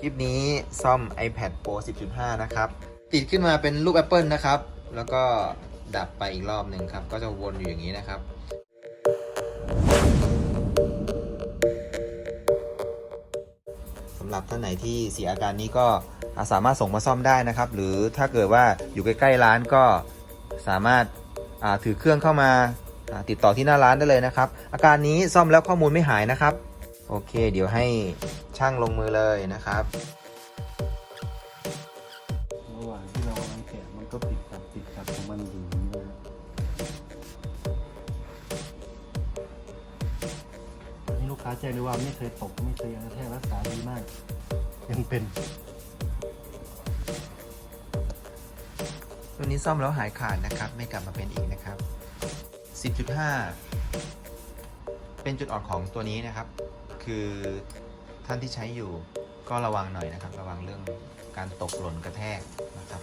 คลิปนี้ซ่อม iPad Pro 10.5 นะครับ ติดขึ้นมาเป็นรูป Apple นะครับ แล้วก็ดับไปอีกรอบหนึ่งครับ ก็จะวนอยู่อย่างนี้นะครับ สำหรับท่านไหนที่เสียอาการนี้ก็สามารถส่งมาซ่อมได้นะครับ หรือถ้าเกิดว่าอยู่ใกล้ๆร้านก็สามารถาถือเครื่องเข้ามาาติดต่อที่หน้าร้านได้เลยนะครับ อาการนี้ซ่อมแล้วข้อมูลไม่หายนะครับ โอเค เดี๋ยวให้ ช่างลงมือเลยนะครับระหว่างที่เรากำลังแกะมันก็ติดกับติดกับของมันอยู่อย่างนี้นะอันนี้ลูกค้าแจ้งด้วยว่าไม่เคยตกไม่เคยกระแทกรักษาดีมาก ยังเป็นตัวนี้ซ่อมแล้วหายขาดนะครับ ไม่กลับมาเป็นอีกนะครับ 10.5 เป็นจุดอ่อนของตัวนี้นะครับ คือ ท่านที่ใช้อยู่ก็ระวังหน่อยนะครับ ระวังเรื่องการตกหล่นกระแทกนะครับ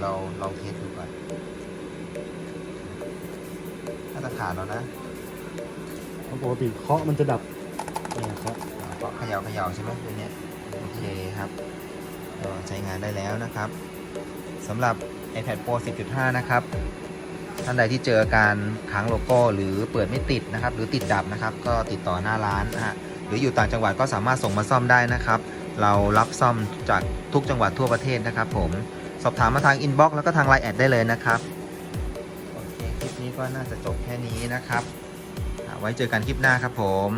เดี๋ยวเราลองเทสดูก่อนน่าจะขาดแล้วนะปกติเคาะมันจะดับเนี่ยครับอ่าก็เขย่าเขย่าใช่ไหมตัวเนี้ยโอเคครับก็ใช้งานได้แล้วนะครับสำหรับ iPad Pro 10.5 นะครับท่านใดที่เจออาการค้างโลโก้หรือเปิดไม่ติดนะครับ หรือติดดับนะครับ ก็ติดต่อหน้าร้านนะฮะหรืออยู่ต่างจังหวัดก็สามารถส่งมาซ่อมได้นะครับ เรารับซ่อมจากทุกจังหวัดทั่วประเทศนะครับผม สอบถามมาทางอินบ็อกซ์แล้วก็ทางไลน์แอดได้เลยนะครับโอเคคลิปนี้ก็น่าจะจบแค่นี้นะครับ ไว้เจอกันคลิปหน้าครับผม